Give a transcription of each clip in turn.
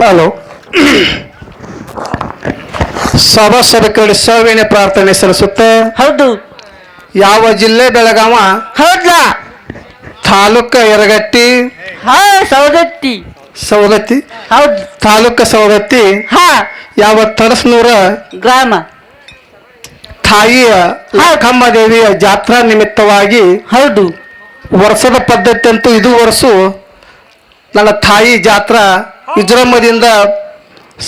Hello. ಸಭಾಸದಕ್ಕೆ ಸಾವಿನ ಪ್ರಾರ್ಥನೆ ಸಲ್ಲಿಸುತ್ತೆ. ಹೌದು. ಯಾವ ಜಿಲ್ಲೆ ಬೆಳಗಾವ? ಹೌದಾ ತಾಲೂಕ ಎರಗಟ್ಟಿ ಹಾ ಸೌದತ್ತಿ ಸವದತ್ತಿ? ಹೌದು. ತಾಲೂಕ ಸವದತ್ತಿ? ಹಾ. ಯಾವ ತಡಸ್ನೂರ? ಗ್ರಾಮ. ತಾಯಿಯ ಲಕ್ಕಮ್ಮ ದೇವಿಯ ಜಾತ್ರಾ ನಿಮಿತ್ತವಾಗಿ ಹೌದು. ವರ್ಷದ ಪದ್ಧತಿ ಅಂತೂ ಇದು ವರ್ಷ ನನ್ನ ತಾಯಿ ಜಾತ್ರಾ ವಿಜೃಂಭದಿಂದ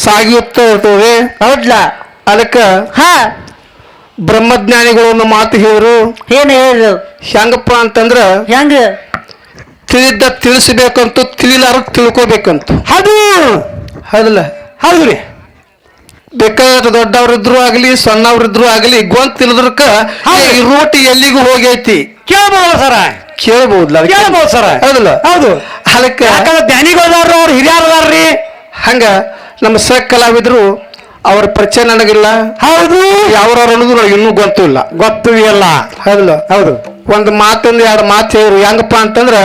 ಸಾಗಿಯುತ್ತಾ ಇರ್ತದೆ ಹೌದ್ಲಾ. ಅದಕ್ಕೆ ಹಾ. ಬ್ರಹ್ಮಜ್ಞಾನಿಗಳು ಒಂದು ಮಾತು ಹೇಳಿದ್ರು. ಏನು ಹೇಳು ಹೆಂಗಪ್ಪ ಅಂತಂದ್ರ ಹೆಂಗ? ತಿಳಿದ ತಿಳಿಸಬೇಕಂತೂ ತಿಳಿಲಾರ ತಿಳ್ಕೋಬೇಕಂತ. ಅದು ಹೌದಲ್ಲ? ಹೌದ್ರಿ ಬೇಕಾದ ದೊಡ್ಡವ್ರಿದ್ರು ಆಗಲಿ ಸಣ್ಣವ್ರಿದ್ರು ಆಗಲಿ ಗೊಂತ್ ತಿಳಿದ್ರಕ ಹೌದು. ಈ ರೋಟಿ ಎಲ್ಲಿಗೂ ಹೋಗೈತಿ? ಕೇಳ್ಬೋದು ಸರ? ಕೇಳ್ಬಹುದ್ಲ ಅದಕ್ಕೆ? ಕೇಳ್ಬೋದು ಸರ? ಹೌದಲ್ಲ? ಹೌದು. ಅದಕ್ಕೆ ಯಾಕಂದ್ರೆ ಧ್ಯಾನಿಗಳದಾರ ಅವ್ರು ಹಿರಿಯರದಾರ್ರಿ. ಹಂಗ ನಮ್ಮ ಸ ಕಲಾವಿದ್ರು ಅವ್ರ ಪರಿಚಯ ನನಗಿಲ್ಲ. ಹೌದು. ಯಾವ್ರವ್ರು ಅನ್ನೋದು ನನಗೆ ಇನ್ನೂ ಗೊತ್ತೂ ಇಲ್ಲ. ಗೊತ್ತು ಇಲ್ಲ. ಹೌದಲ್ಲ? ಹೌದು. ಒಂದು ಮಾತೊಂದು ಎರಡು ಮಾತು ಹೇಳಿದ್ರು ಹೆಂಗಪ್ಪ ಅಂತಂದ್ರೆ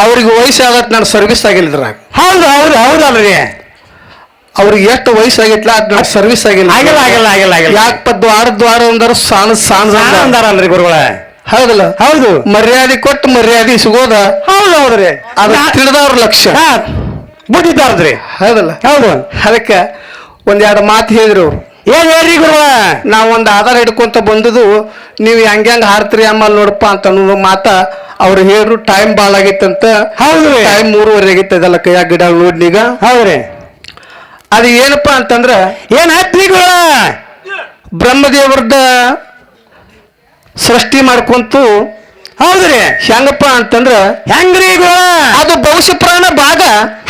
ಅವ್ರಿಗೆ ವಯಸ್ಸಾಗತ್ತೆ ನಾನು ಸರ್ವಿಸ್ ಆಗಿಲ್ದ್ರಾಗ ಹೌದು ಹೌದು ಹೌದಲ್ರಿ. ಅವ್ರಿಗೆ ಎಷ್ಟು ವಯಸ್ಸಾಗಿತ್ಲ ಅದ್ ನಾನು ಸರ್ವಿಸ್ ಆಗಿಲ್ಲ. ಆಗಿಲ್ಲ, ಆಗಿಲ್ಲ, ಆಗಿಲ್ಲ, ಆಗಿಲ್ಲ. ಯಾಕಪ್ಪ ದ್ವಾರ ದ್ವಾರ ಅಂದ್ರ? ಸಾಣ ಸಾಣ ಅಂದಾರಲ್ರಿ ಗುರುಗಳ. ಹೌದಲ್ಲ? ಹೌದು. ಮರ್ಯಾದೆ ಕೊಟ್ಟು ಮರ್ಯಾದೆ ಸಿಗೋದ ಹೌದು ಹೌದ್ರಿ. ಅದು ತಿಳಿದವ್ರ ಲಕ್ಷ್ಯ. ಬುದ್ಧಿದ್ದಾರದ್ರಿ ಹೌದಲ್ಲ? ಹೌದು. ಅದಕ್ಕೆ ಒಂದೆರಡು ಮಾತು ಹೇಳಿದ್ರು ಅವ್ರು. ಏನ್ ಹೇಳ್ರಿ ಗುರುವ? ನಾವು ಒಂದು ಆಧಾರ ಹಿಡ್ಕೊಂತ ಬಂದದು ನೀವು ಹೆಂಗ್ ಹೆಂಗ್ ಅಮ್ಮ ನೋಡಪ್ಪ ಅಂತ ಅನ್ನೋ ಮಾತ ಅವ್ರು ಹೇಳ್ರು ಟೈಮ್ ಭಾಳ ಆಗಿತ್ತಂತ. ಹೌದು ಟೈಮ್ ಮೂರುವರೆ ಆಗಿತ್ತು ಅದೆಲ್ಲ ಕೈಯಾಗ ಗಿಡ ನೋಡ್ನೀಗ. ಹೌದ್ರಿ. ಅದು ಏನಪ್ಪಾ ಅಂತಂದ್ರ ಏನ್ ಹತ್ರಿ ಗುರು ಬ್ರಹ್ಮದೇವರದ ಸೃಷ್ಟಿ ಮಾಡ್ಕೊಂತು. ಹೌದ್ರಿ. ಹೆಂಗಪ್ಪ ಅಂತಂದ್ರ ಹೆಂಗ್ರಿ ಅದು ಭವಿಷ್ಯ ಪ್ರಾಣ ಭಾಗ.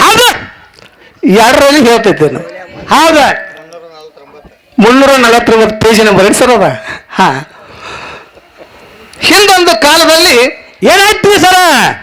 ಹೌದು. ಎರಡರಲ್ಲಿ ಹೇಳ್ತೈತೆ ನಾವು ಹೌದ. ಮುನ್ನೂರ ನಲವತ್ತೊಂಬತ್ತು ಪೇಜ್ ನಂಬರ್ ಸರ್ ಅದ? ಹಾ. ಹಿಂದೊಂದು ಕಾಲದಲ್ಲಿ ಏನಾಯ್ತ್ರಿ ಸರ?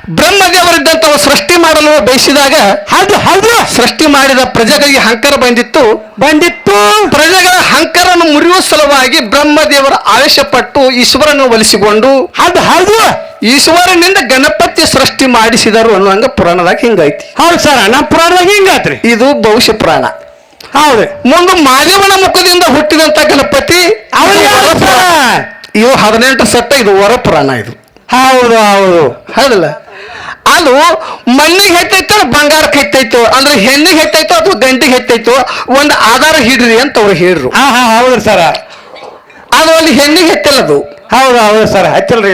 ಬ್ರಹ್ಮದೇವರಿದ್ದಂತ ಸೃಷ್ಟಿ ಮಾಡಲು ಬಯಸಿದಾಗ ಅದು ಹೌದು. ಸೃಷ್ಟಿ ಮಾಡಿದ ಪ್ರಜೆಗಳಿಗೆ ಹಂಕಾರ ಬಂದಿತ್ತು. ಬಂದಿತ್ತು. ಪ್ರಜೆಗಳ ಹಂಕಾರನ್ನು ಮುರಿಯುವ ಸಲುವಾಗಿ ಬ್ರಹ್ಮದೇವರ ಆವೇಶಪಟ್ಟು ಈಶ್ವರನ್ನು ಒಲಿಸಿಕೊಂಡು ಅದು ಹೌದು. ಈಶ್ವರನಿಂದ ಗಣಪತಿ ಸೃಷ್ಟಿ ಮಾಡಿಸಿದರು ಅನ್ನುವಂಗ ಪುರಾಣದಾಗ ಹಿಂಗೈತಿ. ಹೌದು ಸರ ನಮ್ಮ ಪುರಾಣದಾಗ ಹಿಂಗಾತ್ರಿ. ಇದು ಭವಿಷ್ಯ ಪುರಾಣ. ಹೌದು. ಮುಂದೆ ಮಾದೇವನ ಮುಖದಿಂದ ಹುಟ್ಟಿದಂತ ಗಣಪತಿ ಇವು. ಹದಿನೆಂಟು ಸತ್ತ ಇದು ವರ ಪುರಾಣ ಇದು. ಹೌದು ಹೌದು. ಹೌದಲ್ಲ? ಅದು ಮಣ್ಣಿಗೆ ಹೆತ್ತೈತೋ ಬಂಗಾರಕ್ಕೆ ಹೆತ್ತೈತೋ ಅಂದ್ರೆ ಹೆಣ್ಣಿಗೆ ಹೆತ್ತೈತೋ ಅಥವಾ ಗಂಡಿಗೆ ಹೆತ್ತೈತೋ ಒಂದು ಆಧಾರ ಹಿಡ್ರಿ ಅಂತ ಅವ್ರು ಹೇಳ್ರು. ಹಾ ಹಾ ಹೌದು ಸರ. ಅದು ಅಲ್ಲಿ ಹೆಣ್ಣಿಗೆ ಹೆತ್ತಲ್ಲ ಅದು. ಹೌದು ಹೌದು ಸರ ಹಚ್ಚಲ್ರಿ.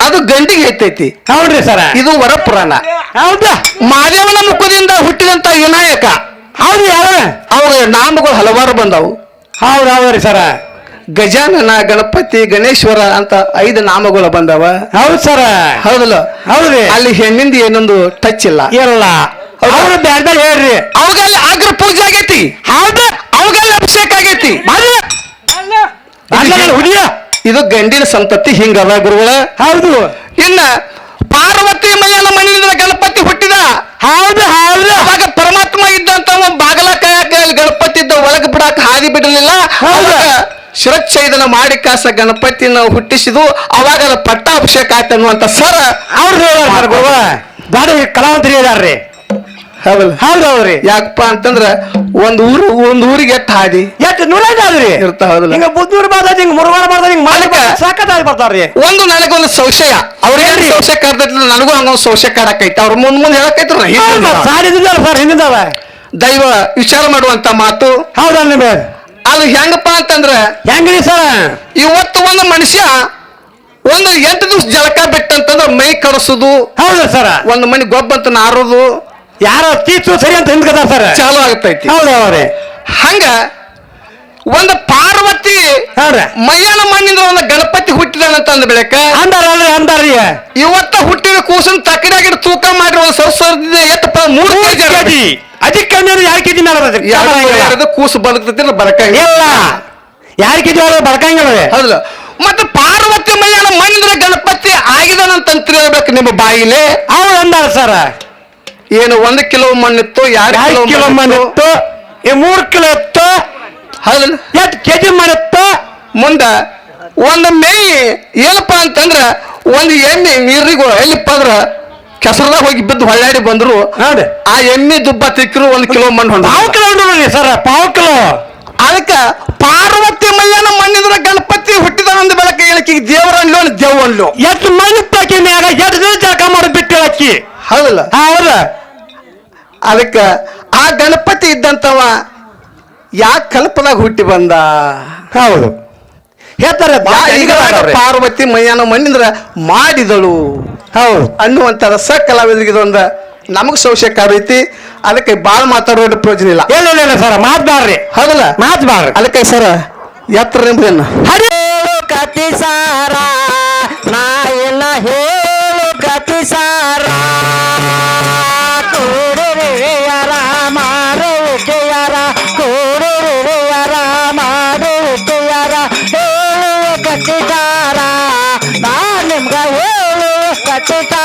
ಅದು ಗಂಡಿಗೆ ಹೆತ್ತೈತಿ. ಹೌದ್ರಿ ಸರ. ಇದು ವರ ಪುರಾಣ ಹೌದಾ ಮಾದೇವನ ಮುಖದಿಂದ ಹುಟ್ಟಿದಂತ ವಿನಾಯಕ. ಹೌದ್ರಿ ಯಾರ? ಅವಾಗ ನಾಮಗಳು ಹಲವಾರು ಬಂದವು. ಹೌದು ಹೌದ್ರಿ ಸರ. ಗಜಾನನ ಗಣಪತಿ ಗಣೇಶ್ವರ ಅಂತ ಐದು ನಾಮಗಳು ಬಂದವ. ಹೌದು ಸರ. ಹೌದಲ್ಲ? ಹೌದ್ರಿ. ಅಲ್ಲಿ ಹೆಣ್ಣಿಂದ ಏನೊಂದು ಟಚ್ ಇಲ್ಲ. ಇಲ್ಲ ಅವ್ರು ಬ್ಯಾಂಡ ಹೇಳ್ರಿ. ಅವಾಗೆಲ್ಲ ಆಗ್ರ ಪೂಜೆ ಆಗೈತಿ. ಹೌದು. ಅವಾಗೆಲ್ಲ ಅಭಿಷೇಕ ಆಗೈತಿ. ಅಲ್ಲ ಹುಡಿಯ ಇದು ಗಂಡಿನ ಸಂತತಿ ಹಿಂಗದ ಗುರುಗಳ. ಹೌದು. ಇನ್ನ ಪಾರ್ವತಿ ಮೈಯನ ಮನೆಯಿಂದ ಗಣಪತಿ ಹುಟ್ಟಿದ. ಹೌದು ಹೌದು. ಅವಾಗ ಪರಮಾತ್ಮ ಇದ್ದಂತ ಬಾಗಲ ಕಾಯಕ ಗಣಪತಿ ಇದ್ದ ಒಳಗೆ ಬಿಡಾಕ ಹಾದಿ ಬಿಡಲಿಲ್ಲ. ಶಿರಚ್ಛೇದನ ಮಾಡಿ ಕಾಸ ಗಣಪತಿನ ಹುಟ್ಟಿಸಿದು ಅವಾಗ ಅದು ಪಟ್ಟಾಭಿಷೇಕ ಆಯ್ತು ಅನ್ನುವಂತ ಸರ ಅವ್ರು ಹೇಳ್ಯಾರ ಗುರುವ ಗಾಡಿ ಕಲಾವಂತರಿ ಇದಾರ್ರಿ ಹೌದಲ್ಲ? ಹೌದು ಹೌದ್ರಿ ಯಾಕಪ್ಪ ಅಂತಂದ್ರ ಒಂದ್ ಊರು ಒಂದ್ ಊರಿಗೆ ಎತ್ತ ಹಾದಿ. ಎಷ್ಟು ನೂರಾದ್ರಿ ಇರ್ತಾ ಹೌದಲ್ಲ? ಹಿಂಗ ಬುದ್ಧೂರ್ ಬರ್ದ ಹಿಂಗ ಮುರುಗಾರ ಬರ್ದ ಹಿಂಗ ಮಾಲಿಕ ಸಾಕತ್ತಾಗಿ ಬರ್ತಾರ್ರಿ ಒಂದು ನನಗೊಂದು ಸಂಶಯ. ಅವ್ರ ಏನ್ರಿ? ಸಂಶಯ ಕಾಡ್ತೈತಿ ನನಗೂ ಹಂಗೊಂದು ಸಂಶಯ ಕಾಡಕೈತಿ. ಅವ್ರ ಮುಂದ್ ಮುಂದೆ ಹೇಳಕೈತ್ರ ಸರ್ ಹಿಂದಿದ್ದಾವ ದೈವ ವಿಚಾರ ಮಾಡುವಂತ ಮಾತು. ಹೌದಲ್ಲ ಅದು ಹೆಂಗಪ್ಪ ಅಂತಂದ್ರ ಹೆಂಗ್ರಿ ಸರ್? ಇವತ್ತು ಒಂದು ಮನುಷ್ಯ ಒಂದು ಎಂಟು ದಿವಸ ಜಳಕ ಬಿಟ್ಟಂತಂದ್ರ ಮೈ ಕಡಸುದು. ಹೌದು ಸರ್. ಒಂದು ಮನಿ ಗೊಬ್ಬಂತ ನಾರೋದು. ಯಾರ ತೀರ್ಥ ಸರಿ ಅಂತ ಹಿಂದ್ಕದ ಸರ್. ಚಾಲು ಆಗ್ತೈತಿ. ಹೌದು ಹಂಗ ಒಂದು ಪಾರ್ವತಿ ಹೌದ್ರಿ. ಮೈಯನ ಮಣ್ಣಿಂದ ಒಂದು ಗಣಪತಿ ಹುಟ್ಟಿದಂತ ಅಂದ ಬೆಳಕ. ಅಂದಾರಲ್ರಿ ಅಂದಾರ್ರಿ. ಇವತ್ತ ಹುಟ್ಟಿದ ಕೂಸನ್ ತಕ್ಕಡಿಯಾಗಿ ತೂಕ ಮಾಡಿ ಒಂದು ಸರ್ಸರ್ದ ಎತ್ತಪ್ಪ ಮೂರು ಕೆಜಿ ಅದಕ್ಕೆ ಅಂದ್ರೆ ಎರಡು ಕೆಜಿ ಮೇಲೆ ಎರಡು ಕೂಸು ಬದುಕ್ತೈತಿ ಬರಕಂಗಿಲ್ಲ. ಇಲ್ಲ. ಎರಡು ಕೆಜಿ ಒಳಗೆ ಬಳ್ಕಂಗಿಲ್ಲ ಹೌದಲ್ಲ. ಮತ್ತೆ ಪಾರ್ವತಿ ಮಯ್ಯನ ಮಣ್ಣಿಂದ ಗಣಪತಿ ಆಗಿದಾನಂತ ಹೇಳ್ಬೇಕು ನಿಮ್ಮ ಬಾಯಿಲೆ. ಅವ್ರು ಅಂದಾರ ಸರ. ಏನು ಒಂದು ಕಿಲೋ ಮಣ್ಣಿತ್ತು ಎರಡು ಯಾರು ಕಿಲೋ ಕಿಲೋ ಮಣ್ಣು ಮಣ್ಣಿತ್ತು? ಇತ್ತು ಈ ಮೂರು ಕಿಲೋ ಇತ್ತು? ಹೌದಲ್ಲ. ಎಷ್ಟು ಕೆಜಿ ಇತ್ತು ಮುಂದ ಒಂದು ಮೇಯಿ ಏನಪ್ಪ ಅಂತಂದ್ರ ಒಂದು ಎಣ್ಣೆ ನೀರಿಗೂ ಎಲ್ಲಿಪ್ಪ ಅಂದ್ರ ಕೆಸರದಾಗ ಹೋಗಿ ಬಿದ್ದು ಹೊಳ್ಳಾಡಿ ಬಂದ್ರು ನೋಡಿ ಆ ಎಮ್ಮಿ ದುಬ್ಬ ತಿಕ್ಕರು ಒಂದ್ ಕಿಲೋ ಮಣ್ಣು ಪಾವು ಕಿಲೋ ಸರ್ ಪಾವ್ ಕಿಲೋ. ಅದಕ್ಕೆ ಪಾರ್ವತಿ ಮಯ್ಯನ ಮಣ್ಣಿದ್ರ ಗಣಪತಿ ಹುಟ್ಟಿದ ಒಂದು ಬೆಳಕ ಹೇಳಕ್ಕೆ ದೇವರ ಅನ್ಲೋ ದೇವ್ ಅನ್ಲೋ. ಎಷ್ಟು ಮಣ್ಣು ಪಾಕಿ ಮ್ಯಾಗ ಎಷ್ಟು ದಿನ ಜಾಕ ಮಾಡಿ ಬಿಟ್ಟು ಅಕ್ಕಿ ಹೌದಲ್ಲ? ಹೌದ. ಅದಕ್ಕ ಆ ಗಣಪತಿ ಇದ್ದಂತವ ಯಾಕೆ ಕಲ್ಪದಾಗ ಹುಟ್ಟಿ ಬಂದ? ಹೌದು. ಹೇಳ್ತಾರೆ ಪಾರ್ವತಿ ಮಯ್ಯನ ಮಣ್ಣಿಂದ್ರ ಮಾಡಿದಳು. ಹೌದು. ಅನ್ನುವಂತ ರಸ ಕಲಾವಿದರಿಗೆ ಇದೊಂದು ನಮಗ್ ಸಂಶಯಕಾರ ಐತಿ ಅದಕ್ಕೆ ಬಾಳ್ ಮಾತಾಡೋ ಪ್ರಯೋಜನ ಇಲ್ಲ. ಇಲ್ಲ ಸರ್ ಮಾತಾಡ್ರಿ ಹೌದಲ್ಲ? ಮಾತಾಡ್ರಿ ಅದಕ್ಕೆ ಸರ್ ಎತ್ತರ ನಿಮ್ದೇನ ಹರಿಯೇಳು ಕತಿ ಸಾರ ನಾ ಎಲ್ಲ ಹೇಳು ಕತಿ ಸಾರ. que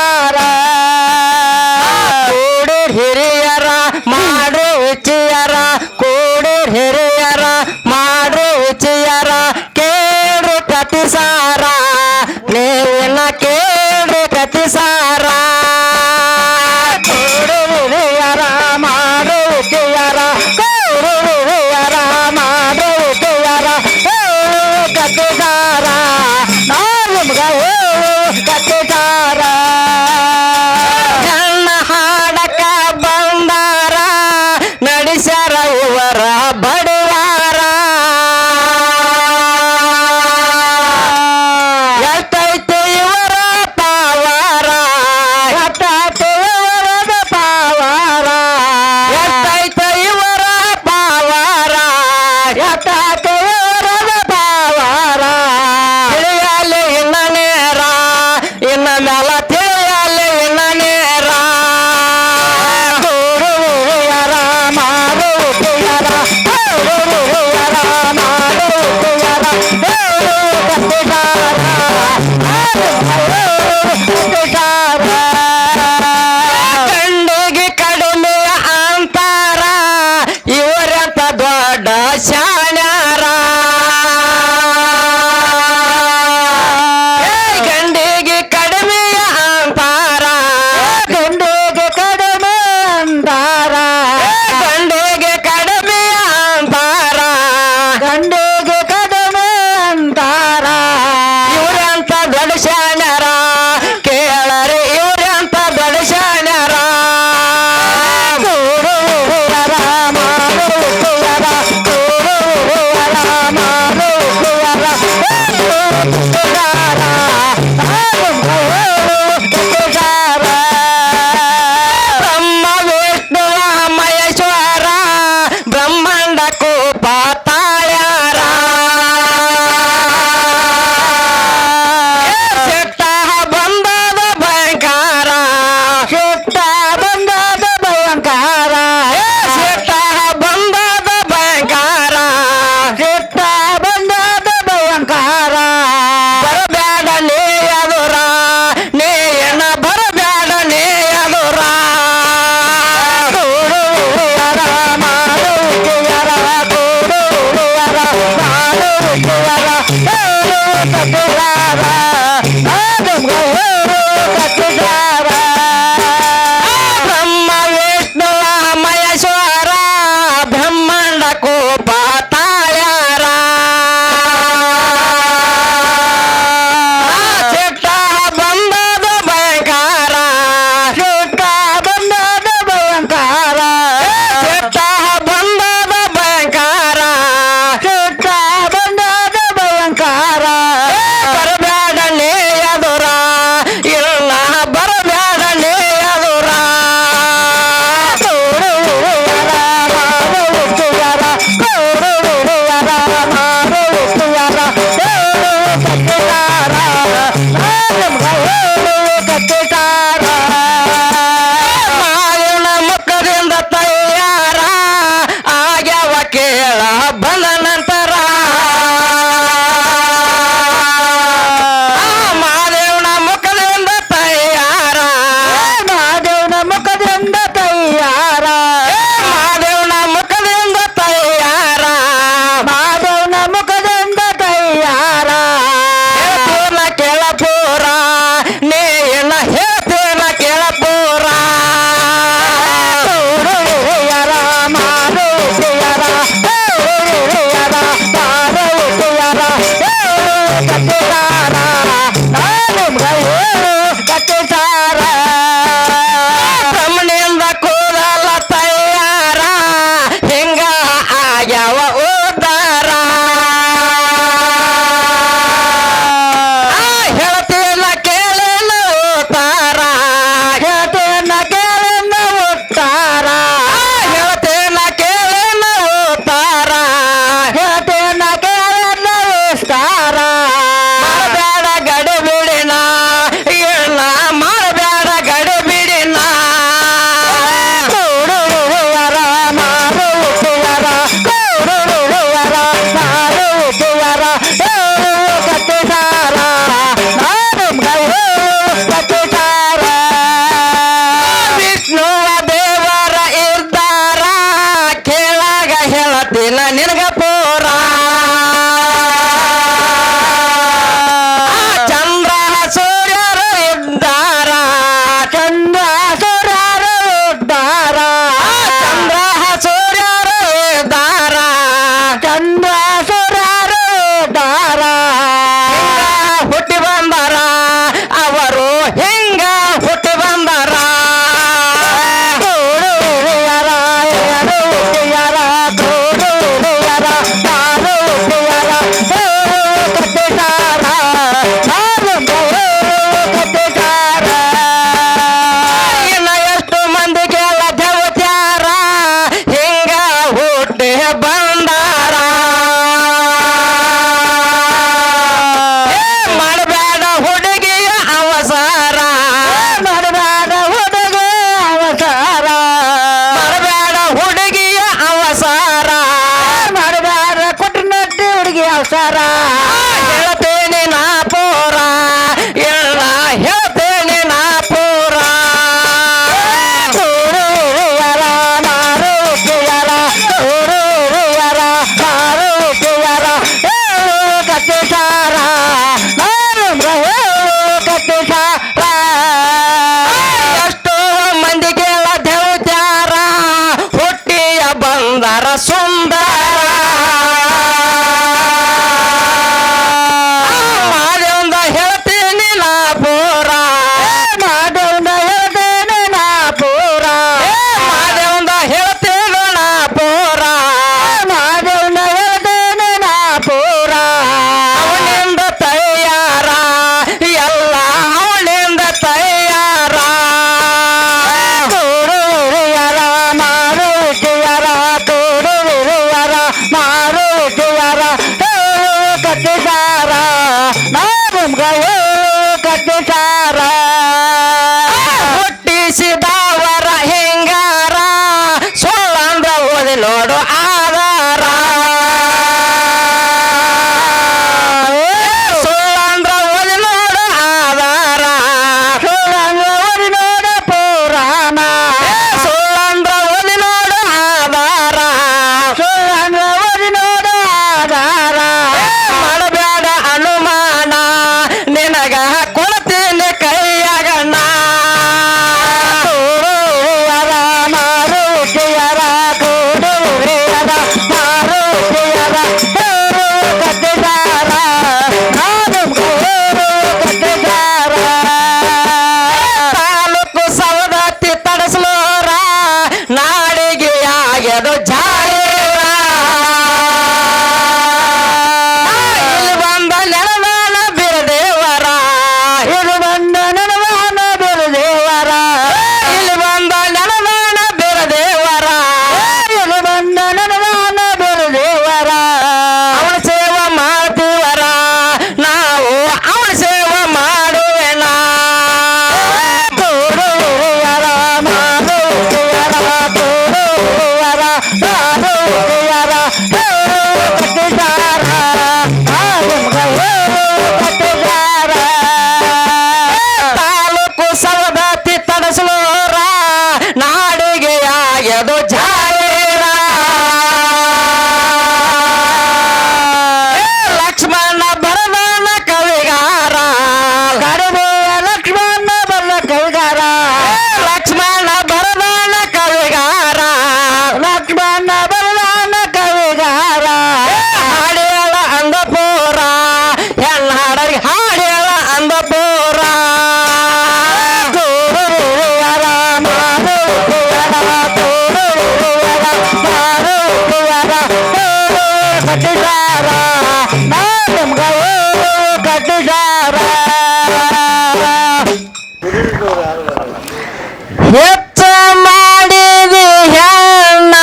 ಹೆಚ್ಚ ಮಾಡಿದಿ ಹೆಣ್ಣ.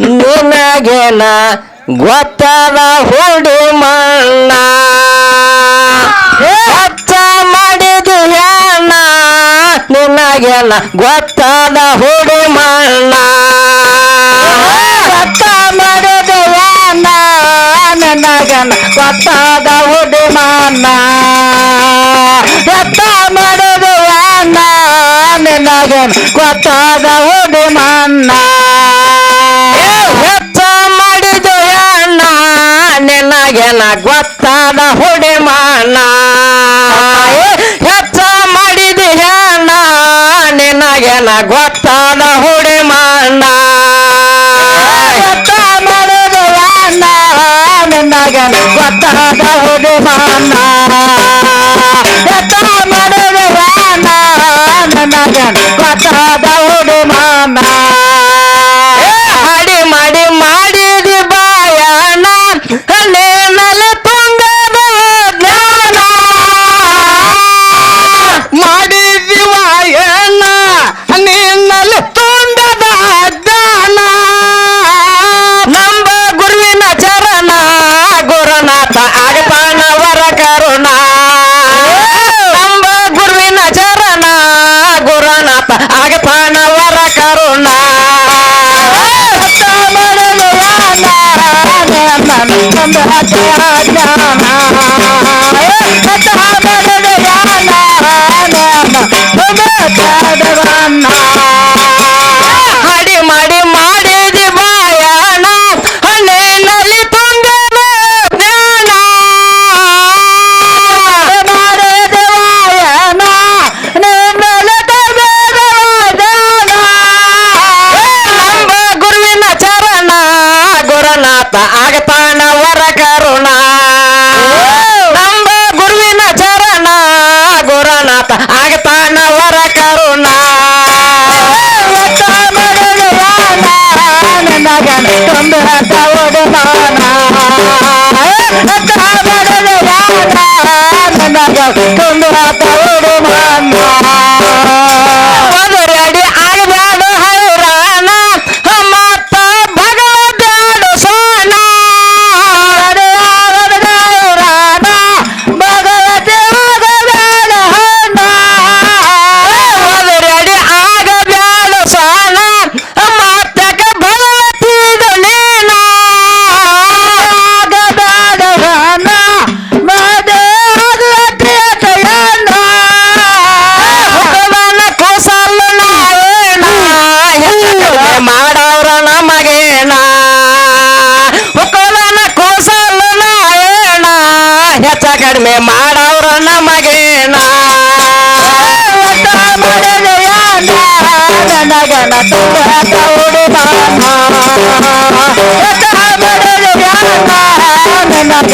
ನಿನಗೆನ ಗೊತ್ತದ ಹುಡು ಮಣ್ಣ. ಹೆಚ್ಚ ಮಾಡಿದಿ ಹೆಣ್ಣ. ನಿನಗೆನ ಗೊತ್ತದ ಹುಡು ಮಣ್ಣ. ಮಗನ ಕೊತ್ತಾದ ಉಡಿಮಾನ ಎತ್ತ ಮಾಡುದು ಅನ್ನ ನಿನಗನ್ ಕೊತ್ತಾದ ಉಡಿಮಾನ ಹೆಚ್ಚ ಮಾಡಿದು ಅಣ್ಣ ನಿನಗೆನ ಗೊತ್ತಾದ ಹುಡಿಮಾನ ಹೆಚ್ಚ ಮಾಡಿದು ಅಣ್ಣ ನಿನಗೆನ ಗೊತ್ತಾ ಗೊತ್ತಾಗಬಹುದು ಮಾನ ಮಾಡಿ ಮಾಡಿ ಮಾಡಿದಿ ಬಾಯಣ ಹಣ್ಣಿನಲ್ಲಿ ತುಂಬಿದ ಜ್ಞಾನ. ಮಾಡಿದೆ ಬಾಯಣ ನಿನ್ನಲ್ಲಿ ತುಂಬಿದ ಜ್ಞಾನ. ನಂಬ ಗುರುವಿನ ಚರಣ ಆಗತಾನ.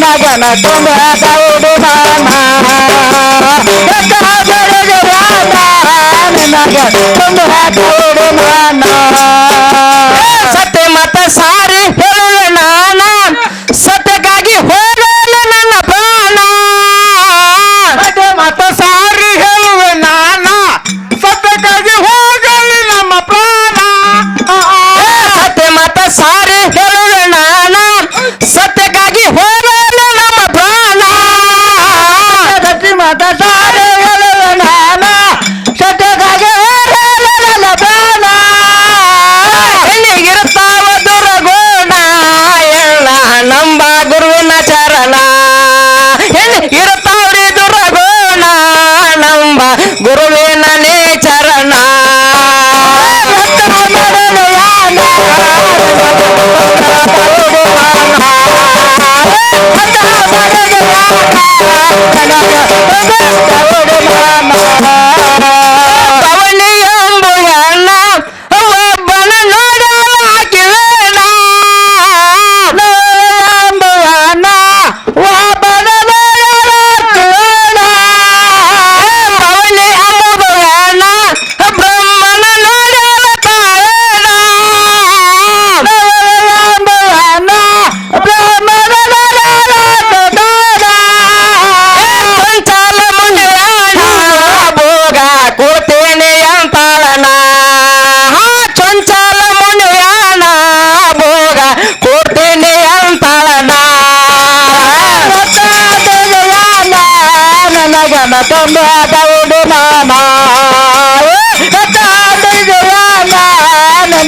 बाना बाना तुम्हा दाऊडू बाना एक हाजर जवाना तुम्हा दाऊडू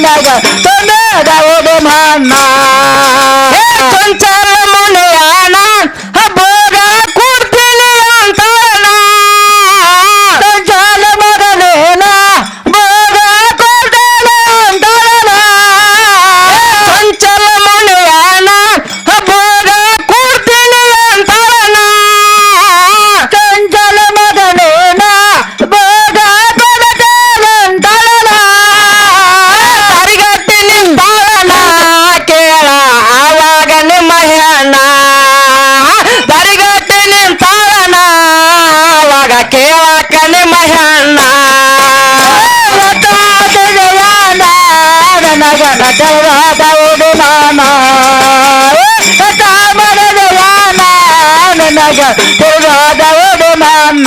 ಮಣ್ಣಾಗ ತಂದಾದ ಓದು பொருளாதவோடு நான்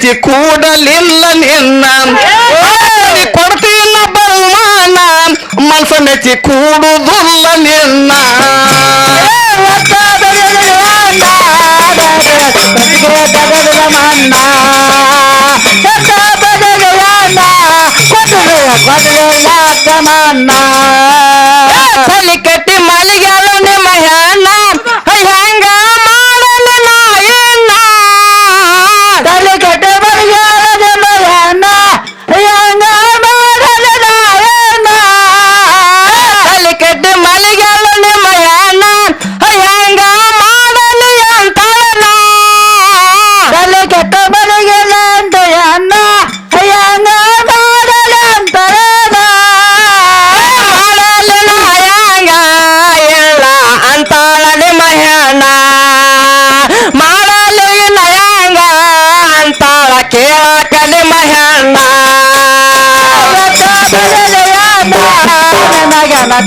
ಪ್ರೀತಿ ಕೂಡಲಿಲ್ಲ ನಿನ್ನ. ಕೊಡ್ತಿಲ್ಲ ಬಹುಮಾನ ಮನಸ್ಸು ಮೆಚ್ಚಿ ಕೂಡು நான்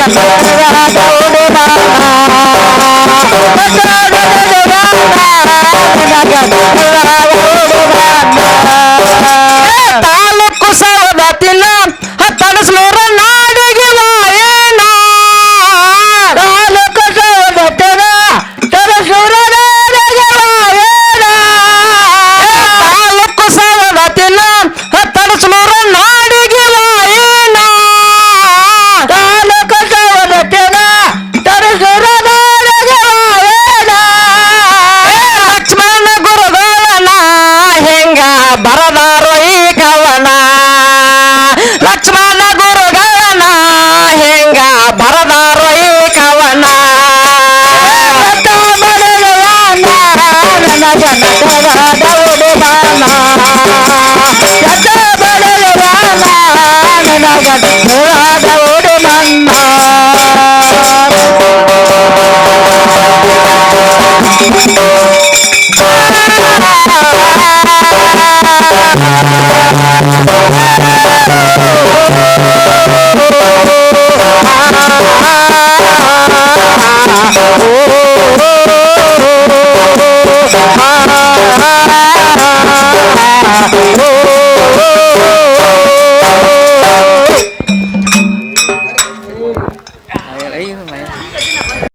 Rato Oh!